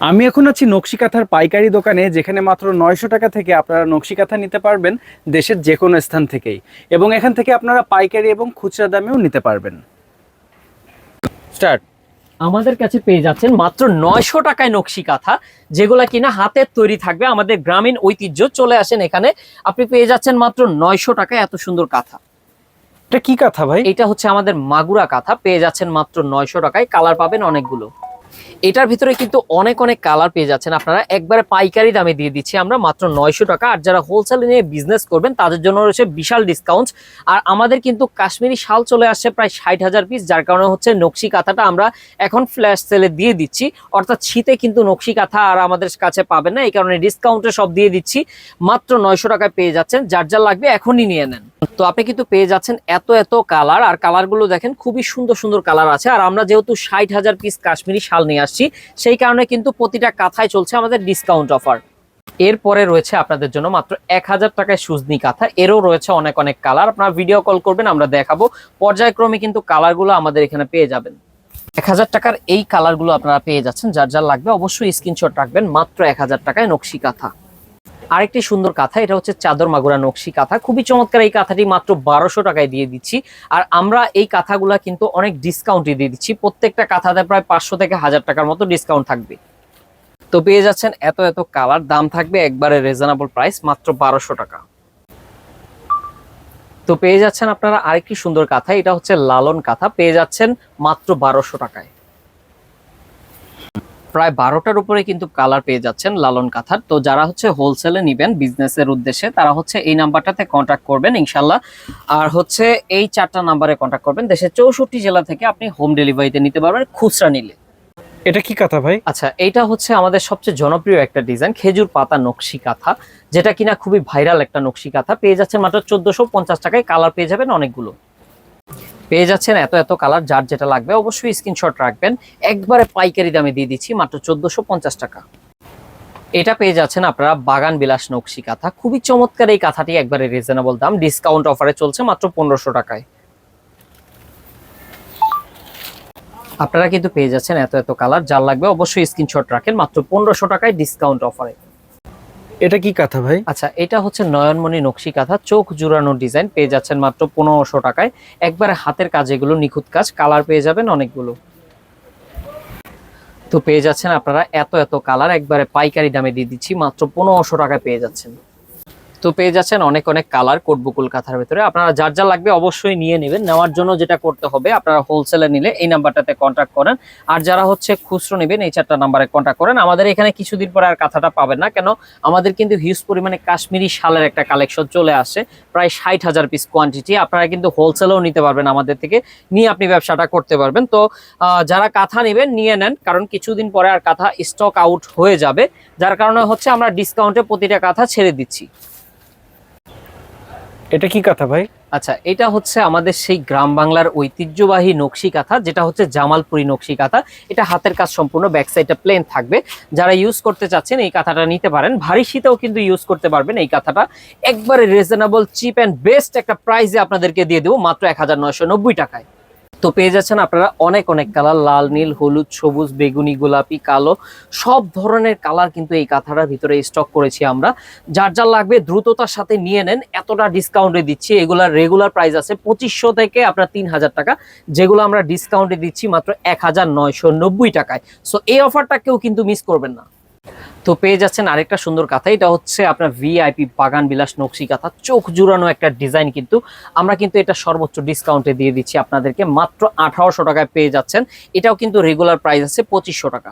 আমি এখন আছি নকশি কাঁথার পাইকারি দোকানে যেখানে মাত্র নয়শো টাকা থেকে আপনারা নকশি কাঁথা নিতে পারবেন দেশের যে কোনো স্থান থেকেই। এবং এখান থেকে আপনারা পাইকারি এবং খুচরা দামেও নিতে পারবেন। স্টার্ট। আমাদের কাছে পেয়ে যাচ্ছেন মাত্র নয়শো টাকায় নকশি কাঁথা যেগুলা কিনা হাতের তৈরি থাকবে। আমাদের গ্রামীণ ঐতিহ্য চলে আসেন এখানে। আপনি পেয়ে যাচ্ছেন মাত্র নয়শো টাকায় এত সুন্দর কাঁথা। এটা কি কাঁথা ভাই? এটা হচ্ছে আমাদের মাগুরা কাঁথা। পেয়ে যাচ্ছেন মাত্র নয়শো টাকায়। কালার পাবেন অনেকগুলো। এটার ভিতরে কিন্তু অনেক অনেক কালার পেয়ে যাচ্ছেন আপনারা। একবারে পাইকারি দামে দিয়ে দিচ্ছি আমরা, মাত্র নয়শো টাকা। আর যারা হোলসেল নিয়ে বিজনেস করবেন, তাদের জন্য রয়েছে বিশাল ডিসকাউন্ট আর আমাদের কিন্তু কাশ্মীরি শাল চলে আসছে প্রায় ষাট হাজার পিস যার কারণে হচ্ছে নকশি কাঁথাটা আমরা এখন ফ্ল্যাশ সেলে দিয়ে দিচ্ছি। অর্থাৎ শীতে কিন্তু নকশি কাঁথা আর আমাদের কাছে পাবেন না, এই কারণে ডিসকাউন্টে সব দিয়ে দিচ্ছি। মাত্র নয়শো টাকায় পেয়ে যাচ্ছেন, যার যার লাগবে এখনই নিয়ে নেন। তো আপনি কিন্তু পেয়ে যাচ্ছেন এত এত কালার আর কালারগুলো দেখেন খুবই সুন্দর সুন্দর কালার আছে। আর আমরা যেহেতু ষাট হাজার পিস কাশ্মীরি শাল নিয়ে আসছি। সেই কারণে কিন্তু প্রতিটা কাঁথায় চলছে আমাদের ডিসকাউন্ট অফার এরপরে রয়েছে আপনাদের জন্য মাত্র এক হাজার টাকায় সুজনি কাঁথা। এরও রয়েছে অনেক অনেক কালার আপনারা ভিডিও কল করবেন, আমরা দেখাবো। পর্যায়ক্রমে কিন্তু কালারগুলো আমাদের এখানে পেয়ে যাবেন। এক হাজার টাকার এই কালারগুলো আপনারা পেয়ে যাচ্ছেন। যার যার লাগবে অবশ্যই স্ক্রিনশট রাখবেন। মাত্র এক হাজার টাকায় নকশি কাঁথা। আরেকটি সুন্দর কাঁথা, এটা হচ্ছে চাদর মাগুরা নকশি কাঁথা। খুবই চমৎকার এই কাঁথাটি মাত্র বারোশো টাকায় দিয়ে দিচ্ছি। আর আমরা এই কাঁথাগুলা কিন্তু অনেক ডিসকাউন্টে দিয়ে দিচ্ছি। প্রত্যেকটা কাঁথাতে প্রায় পাঁচশো থেকে হাজার টাকার মতো ডিসকাউন্ট থাকবে। তো পেয়ে যাচ্ছেন এত এত কালার, দাম থাকবে একবারে রিজনেবল প্রাইস মাত্র বারোশো টাকা। তো পেয়ে যাচ্ছেন আপনারা আরেকটি সুন্দর কাঁথা, এটা হচ্ছে লালন কাঁথা, পেয়ে যাচ্ছেন মাত্র বারোশো টাকায়। প্রায় বারোটার উপরে কিন্তু কালার পেয়ে যাচ্ছেন লালন কাঁথার। তো যারা হচ্ছে হোলসেলে নিবেন বিজনেসের উদ্দেশ্যে তারা হচ্ছে এই নাম্বারটাতে কন্ট্যাক্ট করবেন ইনশাল্লাহ আর হচ্ছে এই চারটা নাম্বারে কন্ট্যাক্ট করবেন। দেশের চৌষট্টি জেলা থেকে আপনি হোম ডেলিভারিতে নিতে পারবেন খুচরা নিলে। এটা কি কাঁথা ভাই? আচ্ছা এটা হচ্ছে আমাদের সবচেয়ে জনপ্রিয় একটা ডিজাইন খেজুর পাতা নকশি কাঁথা যেটা কিনা খুবই ভাইরাল একটা নকশি কাঁথা। পেয়ে যাচ্ছেন মাত্র চোদ্দশো পঞ্চাশ টাকায় কালার পেয়ে যাবেন অনেকগুলো। পেয়ে যাচ্ছেন। এত এত কালার যার যেটা লাগবে অবশ্যই স্ক্রিনশট রাখবেন। একবারে পাইকারি দামে দিয়ে দিচ্ছি মাত্র চোদ্দশো টাকা। এটা পেয়ে যাচ্ছেন আপনারা বাগান বিলাস নকশি কাঁথা। খুবই চমৎকার এই কাঁথাটি একবারে রিজনেবল দাম। ডিসকাউন্ট অফারে চলছে মাত্র পনেরোশো টাকায়। আপনারা কিন্তু পেয়ে যাচ্ছেন এত এত কালার। যার লাগবে অবশ্যই স্ক্রিনশট রাখেন। মাত্র পনেরোশো টাকায় ডিসকাউন্ট অফারে এটা কি কাঁথা ভাই? আচ্ছা এটা হচ্ছে নয়নমণি নকশি কাঁথা। চোখ জুড়ানো ডিজাইন, পেয়ে যাচ্ছেন মাত্র পনেরোশো টাকায়। একবারে হাতের কাজ এগুলো, নিখুঁত কাজ। কালার পেয়ে যাবেন অনেকগুলো। তো পেয়ে যাচ্ছেন আপনারা এত এত কালার, একবারে পাইকারি দামে দিয়ে দিচ্ছি, মাত্র পনেরোশো টাকায় পেয়ে যাচ্ছেন। তো পেয়ে যাচ্ছেন অনেক অনেক কালার কোটবুকুল কাঁথার ভিতরে। আপনারা যার যা লাগবে অবশ্যই নিয়ে নেবেন। নেওয়ার জন্য যেটা করতে হবে, আপনারা হোলসেলে নিলে এই নাম্বারটাতে কন্ট্যাক্ট করেন। আর যারা হচ্ছে খুচরো নেবেন, এই চারটা নাম্বারে কন্ট্যাক্ট করেন। আমাদের এখানে কিছুদিন পরে আর কাঁথাটা পাবেন না, কেন আমাদের কিন্তু হিউজ পরিমাণে কাশ্মীরি শালের একটা কালেকশন চলে আসে, প্রায় ষাট হাজার পিস কোয়ান্টিটি আপনারা কিন্তু হোলসেলেও নিতে পারবেন আমাদের থেকে, নিয়ে আপনি ব্যবসাটা করতে পারবেন। তো যারা কাঁথা নেবেন, নিয়ে নেন, কারণ কিছুদিন পরে আর কাঁথা স্টক আউট হয়ে যাবে। যার কারণে হচ্ছে আমরা ডিসকাউন্টে প্রতিটা কাঁথা ছেড়ে দিচ্ছি। এটা কি কথা ভাই? আচ্ছা এটা হচ্ছে আমাদের সেই গ্রাম বাংলার ঐতিহ্যবাহী নকশি কাঁথা, যেটা হচ্ছে জামালপুরি নকশি কাঁথা। এটা হাতের কাজ সম্পূর্ণ ব্যাক সাইডটা প্লেন থাকবে। যারা ইউজ করতে চাচ্ছেন এই কাঁথাটা নিতে পারেন। ভারী শীতেও কিন্তু ইউজ করতে পারবেন এই কাঁথাটা। একবারে রিজনেবল চিপ অ্যান্ড বেস্ট একটা প্রাইসে আপনাদেরকে দিয়ে দেবো, মাত্র এক হাজার নয়শো নব্বই টাকায়। তো পেয়ে যাচ্ছেন আপনারা অনেক অনেক কালার। লাল, নীল, হলুদ, সবুজ, বেগুনি, গোলাপি, কালো, সব ধরনের কালার কিন্তু এই কাঁথাটার ভিতরে স্টক করেছি আমরা। যার যার লাগবে দ্রুততার সাথে নিয়ে নেন। এতটা ডিসকাউন্টে দিচ্ছি। এগুলার রেগুলার প্রাইস আছে পঁচিশশো থেকে আপনার তিন হাজার টাকা। যেগুলো আমরা ডিসকাউন্টে দিচ্ছি মাত্র এক হাজার নয়শো নব্বই টাকায়। সো এই অফারটা কেউ কিন্তু মিস করবেন না। তো পেয়ে যাচ্ছেন আরেকটা সুন্দর কাঁথা। এটা হচ্ছে আপনার ভিআইপি বাগান বিলাস নকশি কাঁথা। চোখ জুড়ানো একটা ডিজাইন কিন্তু আমরা কিন্তু এটা সর্বোচ্চ ডিসকাউন্টে দিয়ে দিচ্ছি আপনাদেরকে। মাত্র আঠারোশো টাকায় পেয়ে যাচ্ছেন। এটাও কিন্তু রেগুলার প্রাইস আছে পঁচিশশো টাকা।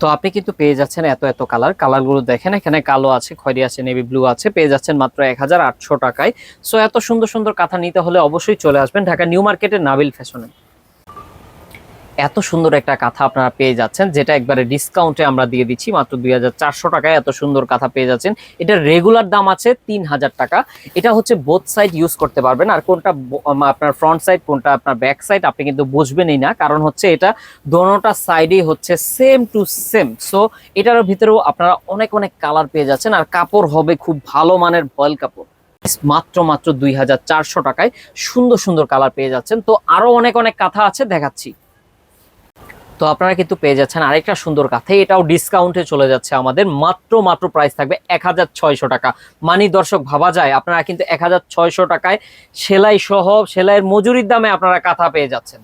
তো আপনি কিন্তু পেয়ে যাচ্ছেন এত এত কালার। কালারগুলো দেখেন, এখানে কালো আছে, খয়েরি আছে, নেভি ব্লু আছে। পেয়ে যাচ্ছেন মাত্র এক হাজার আটশো টাকায়। সো এত সুন্দর সুন্দর কাঁথা নিতে হলে অবশ্যই চলে আসবেন ঢাকা নিউ মার্কেটের নাবিল ফ্যাশনে। এত সুন্দর একটা কাঁথা আপনারা পেয়ে যাচ্ছেন, যেটা একবারে ডিসকাউন্টে আমরা দিয়ে দিচ্ছি, মাত্র দুই হাজার চারশো টাকায় এত সুন্দর কাঁথা পেয়ে যাচ্ছেন। এটা রেগুলার দাম আছে তিন হাজার টাকা। এটা হচ্ছে বোথ সাইড ইউজ করতে পারবেন। আর কোনটা আপনার ফ্রন্ট সাইড কোনটা আপনার ব্যাক সাইড আপনি কিন্তু বুঝবেনই না। কারণ হচ্ছে এটা দোনোটা সাইডেই হচ্ছে সেম টু সেম সো এটার ভিতরেও আপনারা অনেক অনেক কালার পেয়ে যাচ্ছেন। আর কাপড় হবে খুব ভালো মানের ভয়েল কাপড়। মাত্র মাত্র দুই হাজার চারশো টাকায় সুন্দর সুন্দর কালার পেয়ে যাচ্ছেন। তো আরও অনেক অনেক কাঁথা আছে, দেখাচ্ছি। তো আপনারা কিন্তু পেয়ে যাচ্ছেন আরেকটা সুন্দর কাঁথা। এটাও ডিসকাউন্টে চলে যাচ্ছে আমাদের। মাত্র মাত্র প্রাইস থাকবে এক হাজার ছয়শো টাকা। মানি দর্শক, ভাবা যায়, আপনারা কিন্তু এক হাজার ছয়শো টাকায় সেলাই সহ সেলাইয়ের মজুরির দামে আপনারা কাঁথা পেয়ে যাচ্ছেন।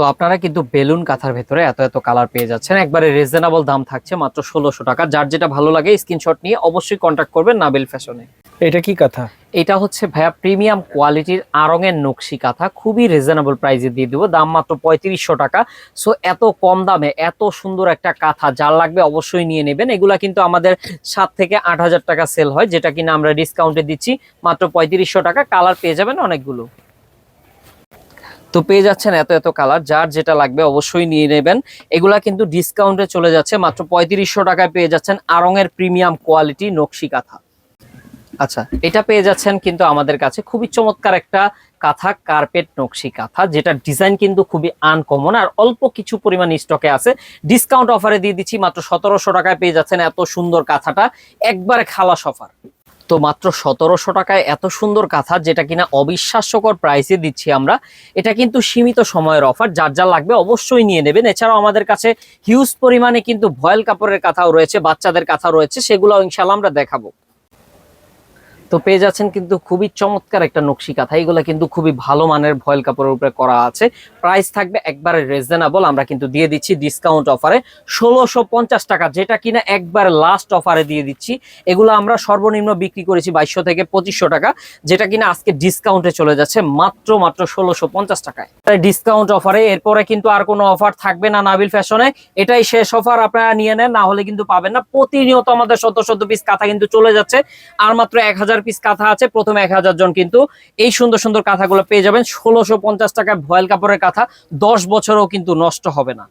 তো আপনারা কিন্তু বেলুন কাঁথার ভেতরে এত এত কালার পেয়ে যাচ্ছেন। একবারে রিজনেবল দাম থাকছে মাত্র ষোলোশো টাকা। যার যেটা ভালো লাগে স্ক্রিনশট নিয়ে অবশ্যই কন্ট্যাক্ট করবেন নাবিল ফ্যাশনে এটা কি কথা? এটা হচ্ছে ভাইয়া প্রিমিয়াম কোয়ালিটির আরঙের নকশি কাঁথা। খুবই রিজনেবল প্রাইসে দিয়ে দেবো। দাম মাত্র পঁয়ত্রিশশো টাকা। সো এত কম দামে এত সুন্দর একটা কাঁথা যার লাগবে অবশ্যই নিয়ে নেবেন। এগুলা কিন্তু আমাদের সাত থেকে আট হাজার টাকা সেল হয় যেটা কিনা আমরা ডিসকাউন্টে দিচ্ছি। মাত্র পঁয়ত্রিশশো টাকা। কালার পেয়ে যাবেন অনেকগুলো। তো পেয়ে যাচ্ছেন এত এত কালার, যার যেটা লাগবে অবশ্যই নিয়ে নেবেন। এগুলা কিন্তু ডিসকাউন্টে চলে যাচ্ছে, মাত্র পঁয়ত্রিশশো টাকায় পেয়ে যাচ্ছেন আরঙের প্রিমিয়াম কোয়ালিটি নকশি কাঁথা। আচ্ছা এটা পেয়ে যাচ্ছেন কিন্তু আমাদের কাছে খুবই চমৎকার একটা কাঁথা, কার্পেট নকশি কাঁথা যেটা ডিজাইন কিন্তু খুবই আনকমন আর অল্প কিছু পরিমাণ স্টকে আছে। ডিসকাউন্ট অফারে দিয়ে দিচ্ছি, মাত্র সতেরোশো টাকায় পেয়ে যাচ্ছেন এত সুন্দর কাঁথাটা, একবারে খালাস অফার তো মাত্র সতেরোশো টাকায় এত সুন্দর কাঁথা যেটা কিনা অবিশ্বাস্যকর প্রাইসে দিচ্ছি আমরা, এটা কিন্তু সীমিত সময়ের অফার যার যা লাগবে অবশ্যই নিয়ে নেবেন। এছাড়াও আমাদের কাছে হিউজ পরিমাণে কিন্তু ভয়েল কাপড়ের কাঁথাও রয়েছে, বাচ্চাদের কাঁথা রয়েছে সেগুলো ইনশাল্লাহ আমরা দেখাবো। তো পেয়ে যাচ্ছেন কিন্তু খুবই চমৎকার একটা নকশি কাঁথা। এগুলো কিন্তু খুবই ভালো মানের ভয়েল কাপড়ের উপরে করা আছে। প্রাইস থাকবে একবারে রিজনেবল আমরা কিন্তু দিয়ে দিচ্ছি ডিসকাউন্ট অফারে ষোলোশো পঞ্চাশ টাকা যেটা কিনা একবারে লাস্ট অফারে দিয়ে দিচ্ছি। এগুলো আমরা সর্বনিম্ন বিক্রি করেছি বাইশশো থেকে পঁচিশশো টাকা। যেটা কিনা আজকে ডিসকাউন্টে চলে যাচ্ছে মাত্র মাত্র ষোলোশো পঞ্চাশ টাকায়। ডিসকাউন্ট অফারে এরপরে কিন্তু আর কোনো অফার থাকবে না নাবিল ফ্যাশনে এটাই শেষ অফার আপনারা নিয়ে নেন। না হলে কিন্তু পাবেন না। প্রতিনিয়ত আমাদের শত শত পিস কাঁথা কিন্তু চলে যাচ্ছে। আর মাত্র এক হাজার পিস কাঁথা আছে, প্রথমে এক হাজার জন কিন্তু এই সুন্দর সুন্দর কাঁথাগুলো পেয়ে যাবেন। ষোলোশো পঞ্চাশ টাকায় ভয়েল কাপড়ের কাঁথা, দশ বছরও কিন্তু নষ্ট হবে না।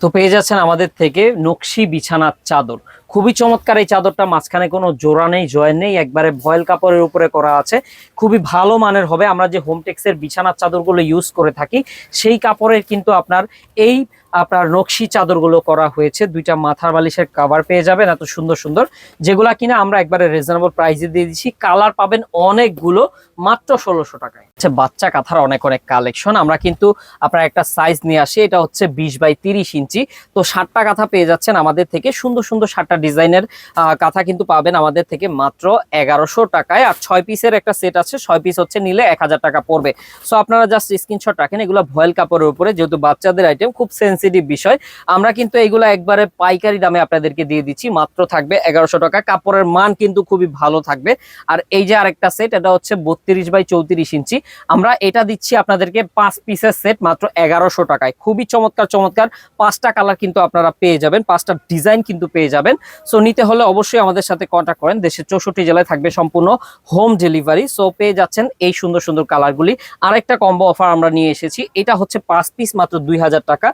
তো পেয়ে যাচ্ছেন আমাদের থেকে নকশি বিছানার চাদর। খুবই চমৎকার এই চাদরটা, মাঝখানে কোনো জোড়া নেই, জয়েন নেই, একবারে ভয়েল কাপড়ের উপরে করা আছে। খুবই ভালো মানের হবে, আমরা যে হোমটেক্সের বিছানার চাদরগুলো ইউজ করে থাকি, সেই কাপড়ের কিন্তু আপনার এই আপনার নকশি চাদরগুলো করা হয়েছে। দুইটা মাথার বালিশের কাভার পেয়ে যাবেন, এত সুন্দর সুন্দর। যেগুলা কিনা আমরা একবারে রিজনেবল প্রাইসে দিয়ে দিচ্ছি। কালার পাবেন অনেকগুলো, মাত্র ষোলোশো টাকায়। আচ্ছা বাচ্চা কাঁথার অনেক অনেক কালেকশন আমরা কিন্তু আপনার একটা সাইজ নিয়ে আসি, এটা হচ্ছে বিশ বাই তিরিশ ইঞ্চি। তো ষাটটা কাঁথা পেয়ে যাচ্ছেন আমাদের থেকে, সুন্দর সুন্দর ষাটটা ডিজাইনের কাঁথা কিন্তু পাবেন আমাদের থেকে মাত্র এগারোশো টাকায়। আর ছয় পিসের একটা সেট আছে, ছয় পিস হচ্ছে নিলে এক হাজার টাকা পড়বে। সো আপনারা জাস্ট স্ক্রিনশট রাখেন, এগুলো ভয়েল কাপড়ের উপরে, যেহেতু বাচ্চাদের আইটেম খুব সেন্সিটিভ বিষয়। আমরা কিন্তু এইগুলো একবারে পাইকারি দামে আপনাদেরকে দিয়ে দিচ্ছি, মাত্র থাকবে এগারোশো টাকা। কাপড়ের মান কিন্তু খুবই ভালো থাকবে। আর এই যে আরেকটা সেট এটা হচ্ছে বত্রিশ বাই চৌত্রিশ ইঞ্চি। আমরা এটা দিচ্ছি আপনাদেরকে পাঁচ পিসের সেট মাত্র এগারোশো টাকায়। খুবই চমৎকার চমৎকার। পাঁচটা কালার কিন্তু আপনারা পেয়ে যাবেন, পাঁচটা ডিজাইন কিন্তু পেয়ে যাবেন। সো নিতে হলে অবশ্যই আমাদের সাথে কন্ট্যাক্ট করেন। দেশের চৌষট্টি জেলায় থাকবে সম্পূর্ণ হোম ডেলিভারি সো পেয়ে যাচ্ছেন এই সুন্দর সুন্দর কালারগুলি আরেকটা কম্বো অফার আমরা নিয়ে এসেছি। এটা হচ্ছে পাঁচ পিস মাত্র দুই হাজার টাকা।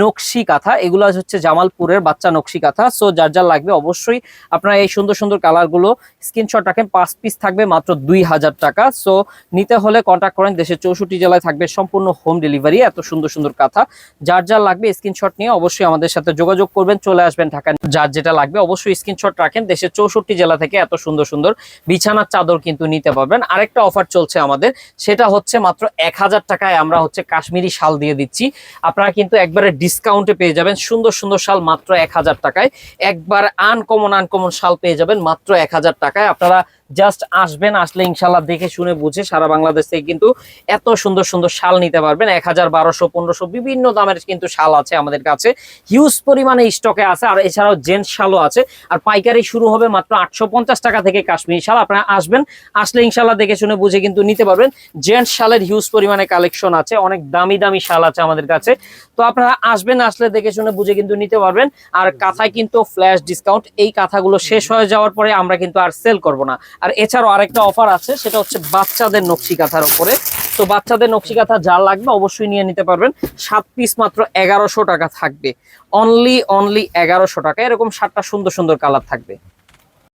নকশি কাঁথা। এগুলো হচ্ছে জামালপুরের বাচ্চা নকশি কাঁথা। সো যার যার লাগবে অবশ্যই আপনারা এই সুন্দর সুন্দর কালারগুলো স্ক্রিনশট রাখেন। পাঁচ পিস থাকবে মাত্র দুই হাজার টাকা। সো নিতে হলে কন্ট্যাক্ট করেন। দেশের চৌষট্টি জেলায় থাকবে সম্পূর্ণ হোম ডেলিভারি এত সুন্দর সুন্দর কাঁথা। যার যার লাগবে স্ক্রিনশট নিয়ে অবশ্যই আমাদের সাথে যোগাযোগ করবেন। চলে আসবেন ঢাকা যার যেটা লাগবে অবশ্যই স্ক্রিনশট রাখেন। দেশের চৌষট্টি জেলা থেকে এত সুন্দর সুন্দর বিছানার চাদর কিন্তু নিতে পারবেন। আরেকটা অফার চলছে আমাদের, সেটা হচ্ছে মাত্র এক হাজার টাকায় আমরা হচ্ছে কাশ্মীরি শাল দিয়ে দিচ্ছি। আপনারা কিন্তু একবারে ডিসকাউন্টে পেয়ে যাবেন। সুন্দর সুন্দর শাল মাত্র এক হাজার টাকায়। একবার আনকমন আনকমন শাল পেয়ে যাবেন মাত্র এক হাজার টাকায়। আপনারা জাস্ট আসবেন, আসলে ইনশাল্লাহ দেখে শুনে বুঝে সারা বাংলাদেশ থেকে কিন্তু এত সুন্দর সুন্দর শাল নিতে পারবেন। এক হাজার বারোশো, পনেরোশো বিভিন্ন দামের কিন্তু শাল আছে আমাদের কাছে। হিউজ পরিমাণে স্টকে আছে, আর এছাড়াও জেন্টস শালও আছে। আর পাইকারি শুরু হবে মাত্র আটশো পঞ্চাশ টাকা থেকে কাশ্মীরি শাল। আপনারা আসবেন, আসলে ইনশাল্লাহ দেখে শুনে বুঝে কিন্তু নিতে পারবেন। জেন্টস শালের হিউজ পরিমাণে কালেকশন আছে, অনেক দামি দামি শাল আছে আমাদের কাছে। তো আপনারা আসবেন, আসলে দেখে শুনে বুঝে কিন্তু নিতে পারবেন। আর কাঁথায় কিন্তু ফ্ল্যাশ ডিসকাউন্ট এই কাঁথাগুলো শেষ হয়ে যাওয়ার পরে আমরা কিন্তু আর সেল করব না। আর এছাড়াও আরেকটা অফার আছে, সেটা হচ্ছে বাচ্চাদের নকশি কাঁথার উপরে। তো বাচ্চাদের নকশি কাঁথা যা লাগবে অবশ্যই নিয়ে নিতে পারবেন। সাত পিস মাত্র এগারোশো টাকা থাকবে। অনলি অনলি এগারোশো টাকা। এরকম সাতটা সুন্দর সুন্দর কালার থাকবে।